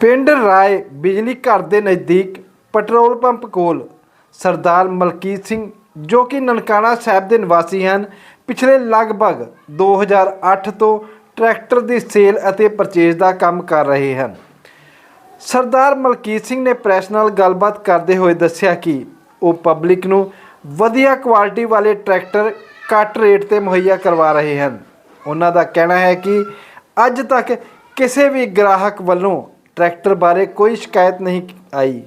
ਪਿੰਡ ਰਾਏ ਬਿਜਲੀ ਘਰ ਦੇ ਨਜ਼ਦੀਕ ਪੈਟਰੋਲ ਪੰਪ ਕੋਲ ਸਰਦਾਰ ਮਲਕੀਤ ਸਿੰਘ, ਜੋ ਕਿ ਨਨਕਾਣਾ ਸਾਹਿਬ ਦੇ ਨਿਵਾਸੀ ਹਨ, ਪਿਛਲੇ ਲਗਭਗ 2008 ਤੋਂ ਟਰੈਕਟਰ ਦੀ ਸੇਲ ਅਤੇ ਪਰਚੇਜ਼ ਦਾ ਕੰਮ ਕਰ ਰਹੇ ਹਨ। ਸਰਦਾਰ ਮਲਕੀਤ ਸਿੰਘ ਨੇ ਪ੍ਰੈਸ ਨਾਲ ਗੱਲਬਾਤ ਕਰਦੇ ਹੋਏ ਦੱਸਿਆ ਕਿ ਉਹ ਪਬਲਿਕ ਨੂੰ ਵਧੀਆ ਕੁਆਲਿਟੀ ਵਾਲੇ ਟਰੈਕਟਰ ਘੱਟ ਰੇਟ ਤੇ ਮੁਹੱਈਆ ਕਰਵਾ ਰਹੇ ਹਨ। ਉਹਨਾਂ ਦਾ ਕਹਿਣਾ ਹੈ ਕਿ ਅੱਜ ਤੱਕ ਕਿਸੇ ਵੀ ਗ੍ਰਾਹਕ ਵੱਲੋਂ ਟਰੈਕਟਰ ਬਾਰੇ ਕੋਈ ਸ਼ਿਕਾਇਤ ਨਹੀਂ ਆਈ।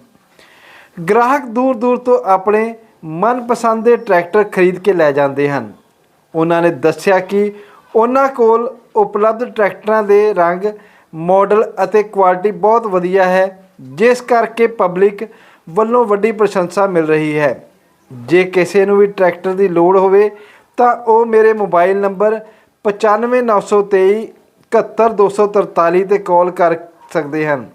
ਗ੍ਰਾਹਕ ਦੂਰ ਦੂਰ ਤੋਂ ਆਪਣੇ ਮਨਪਸੰਦ ਦੇ ਟਰੈਕਟਰ ਖਰੀਦ ਕੇ ਲੈ ਜਾਂਦੇ ਹਨ। ਉਹਨਾਂ ਨੇ ਦੱਸਿਆ ਕਿ ਉਹਨਾਂ ਕੋਲ ਉਪਲਬਧ ਟਰੈਕਟਰਾਂ ਦੇ ਰੰਗ, ਮਾਡਲ ਅਤੇ ਕੁਆਲਿਟੀ ਬਹੁਤ ਵਧੀਆ ਹੈ, ਜਿਸ ਕਰਕੇ ਪਬਲਿਕ ਵੱਲੋਂ ਵੱਡੀ ਪ੍ਰਸ਼ੰਸਾ ਮਿਲ ਰਹੀ ਹੈ। ਜੇ ਕਿਸੇ ਨੂੰ ਵੀ ਟਰੈਕਟਰ ਦੀ ਲੋੜ ਹੋਵੇ, ਤਾਂ ਉਹ ਮੇਰੇ ਮੋਬਾਈਲ ਨੰਬਰ 95923 71243 ਤੇ ਕਾਲ ਕਰ ਸਕਦੇ ਹਨ।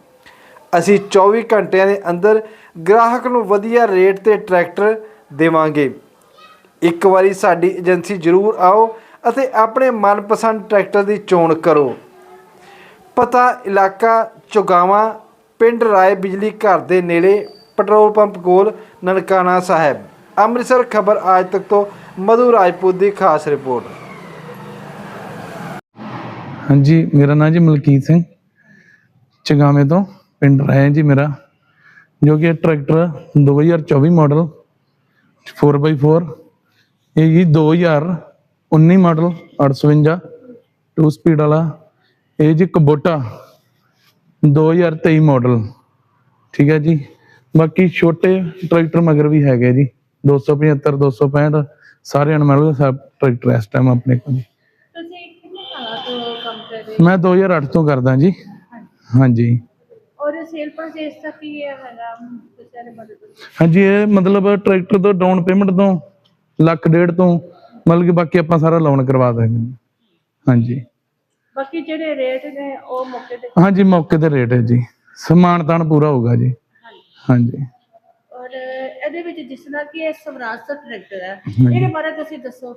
ਅਸੀਂ 24 ਘੰਟਿਆਂ ਦੇ ਅੰਦਰ ਗ੍ਰਾਹਕ ਨੂੰ ਵਧੀਆ ਰੇਟ ਤੇ ਟਰੈਕਟਰ ਦੇਵਾਂਗੇ। ਇੱਕ ਵਾਰੀ ਸਾਡੀ ਏਜੰਸੀ ਜ਼ਰੂਰ ਆਓ ਅਤੇ ਆਪਣੇ ਮਨਪਸੰਦ ਟਰੈਕਟਰ ਦੀ ਚੋਣ ਕਰੋ। ਪਤਾ ਇਲਾਕਾ ਚੁਗਾਵਾਂ, ਪਿੰਡ ਰਾਏ ਬਿਜਲੀ ਘਰ ਦੇ ਨੇੜੇ, ਪੈਟਰੋਲ ਪੰਪ ਕੋਲ ਨਨਕਾਣਾ ਸਾਹਿਬ। ਅੰਮ੍ਰਿਤਸਰ ਖਬਰ ਆਜ ਤੱਕ ਤੋਂ ਮਧੂ ਰਾਜਪੂਤ ਦੀ ਖਾਸ ਰਿਪੋਰਟ। ਹਾਂਜੀ, ਮੇਰਾ ਨਾਮ ਜੀ ਮਲਕੀਤ ਸਿੰਘ। ਚਗਾਵੇਂ ਤੋਂ ਪਿੰਡ ਰਾਏ ਜੀ ਮੇਰਾ ਜੋ ਕਿ ਟਰੈਕਟਰ 2024 ਮਾਡਲ 4x4 ਇਹ ਜੀ 2019 ਮਾਡਲ 852 2 ਸਪੀਡ ਵਾਲਾ ਇਹ ਜੀ ਕਬੋਟਾ 2023 ਮਾਡਲ ਠੀਕ ਹੈ ਜੀ। ਬਾਕੀ ਛੋਟੇ ਟਰੈਕਟਰ ਮਗਰ ਵੀ ਹੈਗੇ ਜੀ 275 265 ਸਾਰੇ ਅਨਮੈਲ ਸਭ ਟਰੈਕਟਰ ਇਸ ਟਾਈਮ ਆਪਣੇ ਕੋਲ ਜੀ। ਰਹੇ ਮੈਂ 2008 ਤੋਂ ਕਰਦਾ ਜੀ। ਹਾਂਜੀ। ਔਰ ਸੇਲ ਪਰਚੇਸ ਦਾ ਕੀ ਹੈ ਹੈਗਾ? ਹਾਂਜੀ ਇਹ ਮਤਲਬ ਟਰੈਕਟਰ ਤੋਂ ਡਾਊਨ ਪੇਮੈਂਟ ਤੋਂ ਲੱਖ ਡੇਢ ਤੋਂ ਮਤਲਬ ਕਿ ਬਾਕੀ ਆਪਾਂ ਸਾਰਾ ਲੋਨ ਕਰਵਾ ਦਾਂਗੇ ਹਾਂਜੀ। ਬਾਕੀ ਜਿਹੜੇ ਰੇਟ ਨੇ ਉਹ ਮੌਕੇ ਤੇ ਹਾਂਜੀ ਮੌਕੇ ਤੇ ਰੇਟ ਹੈ ਜੀ। ਸਮਾਨ ਤਾਨ ਪੂਰਾ ਹੋਊਗਾ ਜੀ। ਹਾਂਜੀ। ਔਰ ਇਹਦੇ ਵਿੱਚ ਜਿਸ ਤਰ੍ਹਾਂ ਕਿ ਇਹ ਸਵਰਾਜ ਦਾ ਟਰੈਕਟਰ ਹੈ ਇਹਦੇ ਬਾਰੇ ਤੁਸੀਂ ਦੱਸੋ।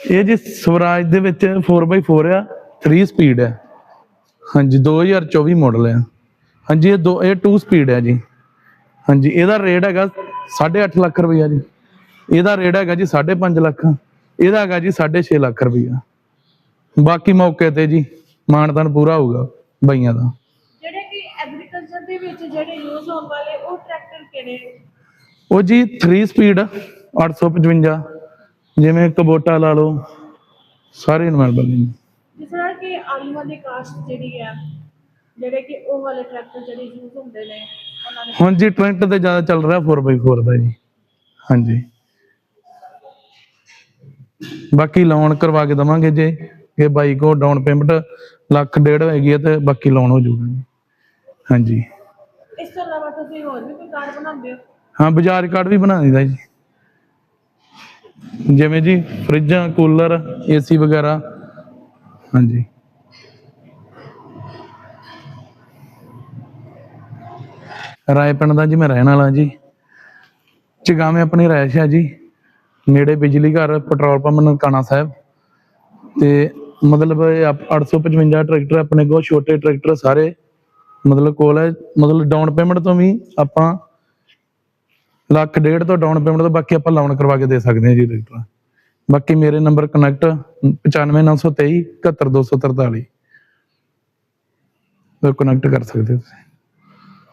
ਇਹ ਜੀ ਸਵਰਾਜ ਦੇ ਵਿੱਚ 4x4 ਆ 3 ਸਪੀਡ ਹੈ। ਹਾਂਜੀ 2024 ਮਾਡਲ ਹੈ ਹਾਂਜੀ ਇਹ ਦੋ ਇਹ 2 ਸਪੀਡ ਹੈ ਜੀ। ਹਾਂਜੀ ਇਹਦਾ ਰੇਟ ਹੈਗਾ 8.5 ਲੱਖ ਰੁਪਈਆ ਜੀ। ਇਹਦਾ ਰੇਟ ਹੈਗਾ ਜੀ 5.5 ਲੱਖ। ਇਹਦਾ ਹੈਗਾ ਜੀ 6.5 ਲੱਖ ਰੁਪਈਆ। ਬਾਕੀ ਮੌਕੇ ਤੇ ਜੀ ਮਾਨਤਾਨ ਪੂਰਾ ਹੋਊਗਾ ਬਈਆਂ ਦਾ। ਜਿਹੜੇ ਕਿ ਐਗਰੀਕਲਚਰ ਦੇ ਵਿੱਚ ਜਿਹੜੇ ਯੂਜ਼ ਹੋਣ ਵਾਲੇ ਉਹ ਟਰੈਕਟਰ ਕਿਹੜੇ ਉਹ ਜੀ 3 ਸਪੀਡ 855 ਜਿਵੇਂ ਕਬੋਟਾ ਲਾ ਲਓ ਸਾਰੇ ਅਵੇਲੇਬਲ ਨੇ। ਕਿ ਆਲੂਆਂ ਦੀ ਕਾਸ਼ਤ ਜਿਹੜੀ ਹੈ ਜਿਹੜੇ ਕਿ ਉਹ ਵਾਲੇ ਟਰੈਕਟਰ ਜਿਹੜੇ ਯੂਜ਼ ਹੁੰਦੇ ਨੇ ਉਹਨਾਂ ਨੇ ਹੁਣ ਜੀ ਟ੍ਰੈਂਡ ਤੇ ਜ਼ਿਆਦਾ ਚੱਲ ਰਿਹਾ 4x4 ਦਾ ਜੀ। ਹਾਂਜੀ। ਬਾਕੀ ਲੋਨ ਕਰਵਾ ਕੇ ਦਵਾਂਗੇ ਜੇ ਇਹ ਬਾਈ ਕੋ ਡਾਊਨ ਪੇਮੈਂਟ ਲੱਖ ਡੇਢ ਹੈਗੀ ਹੈ ਤੇ ਬਾਕੀ ਲੋਨ ਹੋ ਜਾਊਗਾ ਜੀ। ਹਾਂਜੀ। ਇਸ ਤੋਂ ਇਲਾਵਾ ਤੁਸੀਂ ਹੋਰ ਵੀ ਕੋਈ ਕਾਰ ਬਣਾਉਂਦੇ ਹੋ? ਹਾਂ ਬਜਾਜ ਕਾਰਡ ਵੀ ਬਣਾ ਦਿੰਦਾ ਜੀ। ਜਿਵੇਂ ਜੀ ਫਰਿੱਜਾਂ ਕੂਲਰ ਏਸੀ ਵਗੈਰਾ। ਹਾਂਜੀ। ਰਾਏ ਦਾ ਜੀ ਮੈਂ ਰਹਿਣ ਵਾਲਾ ਜੀ। ਚਗਾਵੇਂ ਆਪਣੀ ਰਿਹਾਇਸ਼ ਹੈ ਜੀ। ਨੇੜੇ ਬਿਜਲੀ ਘਰ, ਪੈਟਰੋਲ ਪੰਪ ਨਨਕਾਣਾ ਸਾਹਿਬ। ਤੇ ਮਤਲਬ ਇਹ ਆਪ- 855 ਟਰੈਕਟਰ ਆਪਣੇ ਕੋਲ, ਛੋਟੇ ਟਰੈਕਟਰ ਸਾਰੇ ਮਤਲਬ ਕੋਲ ਹੈ ਮਤਲਬ ਡਾਊਨ ਪੇਮੈਂਟ ਤੋਂ ਵੀ ਆਪਾਂ ਲੱਖ ਡੇਢ ਤੋਂ ਡਾਊਨ ਪੇਮੈਂਟ ਤੋਂ ਬਾਕੀ ਆਪਾਂ ਲੋਨ ਕਰਵਾ ਕੇ ਦੇ ਸਕਦੇ ਹਾਂ ਜੀ ਟਰੈਕਟਰ। ਬਾਕੀ ਮੇਰੇ ਨੰਬਰ ਕਨੈਕਟ 95923 71243 ਤੇ ਕਨੈਕਟ ਕਰ ਸਕਦੇ ਹੋ ਤੁਸੀਂ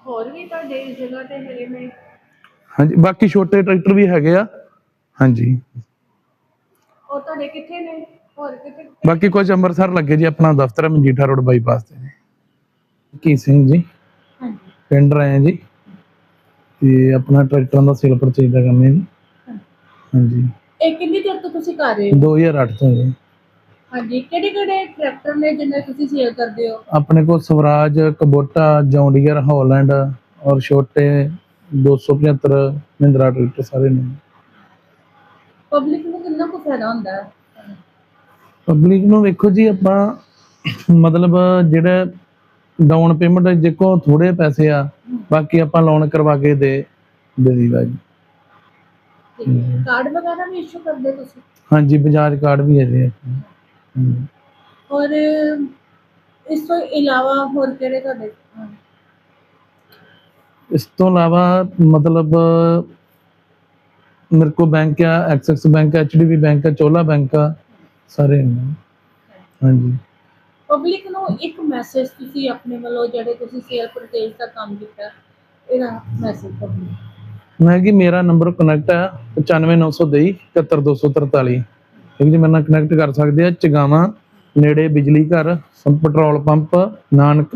ਹੋਰ ਵੀ ਤੁਹਾਡੇ ਇਸ ਜਗ੍ਹਾ ਤੇ ਹੈਗੇ ਨੇ ਹਾਂਜੀ ਬਾਕੀ ਛੋਟੇ ਟਰੈਕਟਰ ਵੀ ਹੈਗੇ ਆ ਹਾਂਜੀ ਉਹ ਤੁਹਾਡੇ ਕਿੱਥੇ ਨੇ ਹੋਰ ਕਿੱਥੇ ਬਾਕੀ ਕੁਝ ਅੰਮ੍ਰਿਤਸਰ ਲੱਗੇ ਜੀ ਆਪਣਾ ਦਫ਼ਤਰ ਹੈ ਮਜੀਠਾ ਰੋਡ ਬਾਈਪਾਸ ਤੇ ਕੀ ਸਿੰਘ ਜੀ ਹਾਂਜੀ ਪਿੰਡ ਰਹੇ ਜੀ ਤੇ ਆਪਣਾ ਟਰੈਕਟਰਾਂ ਦਾ ਸੇਲ ਪਰਚੇਜ ਦਾ ਕੰਮ ਹੈ ਜੀ ਹਾਂਜੀ ਇਹ ਕਿੰਨੀ ਦੇਰ ਤੋਂ ਤੁਸੀਂ ਕਰ ਰਹੇ ਹੋ? 2008 ਤੋਂ ਜੀ। ਹਾਂਜੀ ਕਿਹੜੇ ਕਿਹੜੇ ਟਰੈਕਟਰ ਨੇ ਜਿੰਨੇ ਤੁਸੀਂ ਸੇਲ ਕਰਦੇ ਹੋ? ਆਪਣੇ ਕੋਲ ਸਵਰਾਜ ਕਬੋਟਾ ਜੌਂਡੀਅਰ ਹੌਲੈਂਡ ਔਰ ਛੋਟੇ 275 ਮਹਿੰਦਰਾ ਟਰੈਕਟਰ ਸਾਰੇ ਨੇ। ਪਬਲਿਕ ਨੂੰ ਕਿੰਨਾ ਕੁ ਫਾਇਦਾ ਹੁੰਦਾ ਹੈ? ਪਬਲਿਕ ਨੂੰ ਵੇਖੋ ਜੀ ਆਪਾਂ ਮਤਲਬ ਜਿਹੜਾ ਡਾਊਨ ਪੇਮੈਂਟ ਦੇਖੋ ਥੋੜੇ ਪੈਸੇ ਆ ਬਾਕੀ ਆਪਾਂ ਲੋਨ ਕਰਵਾ ਕੇ ਦੇ ਦੇ ਦਈਦਾ ਜੀ। ਕਾਰਡ ਵਗੈਰਾ ਵੀ ਇਸ਼ੂ ਕਰਦੇ ਤੁਸੀਂ? ਹਾਂਜੀ ਬਜਾਜ ਕਾਰਡ ਵੀ ਹੈ। ਜੀ। ਔਰ ਇਸ ਤੋਂ ਇਲਾਵਾ ਹੋਰ ਕਿਹੜੇ ਤੁਹਾਡੇ? ਇਸ ਤੋਂ ਇਲਾਵਾ ਮਤਲਬ ਮੇਰੇ ਕੋਲ ਬੈਂਕ ਆ ਐਕਸਿਸ ਬੈਂਕ ਐਚਡੀਬੀ ਬੈਂਕ ਆ ਚੋਲਾ ਬੈਂਕ ਆ ਸਾਰੇ ਨੇ। ਹਾਂਜੀ। ਪਬਲਿਕ ਨੂੰ ਇੱਕ ਮੈਸੇਜ ਤੁਸੀਂ ਆਪਣੇ ਵੱਲੋਂ ਜਿਹੜੇ ਤੁਸੀਂ ਸੇਲ ਪਰਚੇਸ ਦਾ ਕੰਮ ਕੀਤਾ ਇਹਦਾ ਮੈਸੇਜ ਪਬਲਿਕ ਮੈਂ ਕਿ ਮੇਰਾ ਨੰਬਰ ਕਨੈਕਟ ਹੈ 95923 71243 ਇਹ ਜੀ ਮੇਰੇ ਨਾਲ ਕਨੈਕਟ ਕਰ ਸਕਦੇ ਆ, ਚਗਾਵਾਂ, ਨੇੜੇ ਬਿਜਲੀ ਘਰ ਪੈਟਰੋਲ ਪੰਪ ਨਾਨਕ।